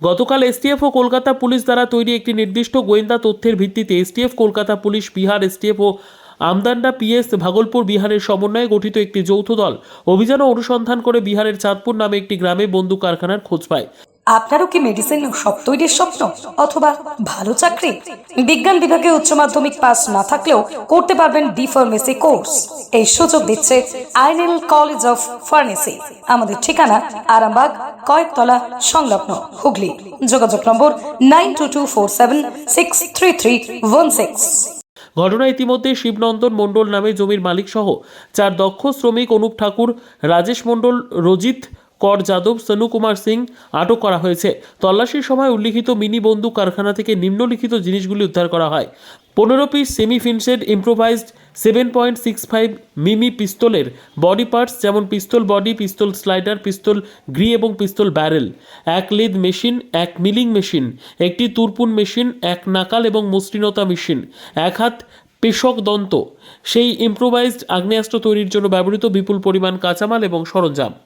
গতকাল এসটিএফ ও কলকাতা পুলিশ দ্বারা তৈরি একটি নির্দিষ্ট গোয়েন্দা তথ্যের ভিত্তিতে STF Kolkata police, Bihar STF ও আমদান্ডা পিএস ভাগলপুর বিহারের সমন্বয়ে গঠিত একটি যৌথ দল অভিযান অনুসন্ধান করে বিহারের চাঁদপুর নামে একটি গ্রামে বন্দুক কারখানার খোঁজ পায়। আপনারও কি মেডিসিন সব তৈরির স্বপ্ন? অথবা ভালো চাকরি? বিজ্ঞান বিভাগে উচ্চ মাধ্যমিক পাস না থাকলেও করতে পারবেন বি ফার্মেসি কোর্স এই সুযোগ দিচ্ছে আইনেল কলেজ অফ ফার্মেসি আমাদের ঠিকানা আরামবাগ, কয়েকতলা, সংলগ্ন হুগলি। যোগাযোগ নম্বর nine two two four seven six three three one six. ঘটনা ইতিমধ্যে শিবনন্দন মণ্ডল নামে জমির মালিক সহ চার দক্ষ শ্রমিক অনুপ ঠাকুর, রাজেশ মণ্ডল, রজিত কর যাদব, সনু কুমার সিং আটক করা হয়েছে। তল্লাশির সময় উল্লিখিত মিনি বন্দুক কারখানা থেকে নিম্নলিখিত জিনিসগুলি উদ্ধার করা হয়। পনেরো piece semi finished improvised seven point six five mm পিস্তলের body parts যেমন pistol body pistol slider pistol grip এবং পিস্তল ব্যারেল এক লিদ মেশিন এক মিলিং মেশিন একটি তুরপুন মেশিন এক নাকাল এবং মসৃণতা মেশিন এক হাত পেশক দন্ত। সেই ইম্প্রোভাইজড আগ্নেয়াস্ত্র তৈরির জন্য ব্যবহৃত বিপুল পরিমাণ কাঁচামাল এবং সরঞ্জাম।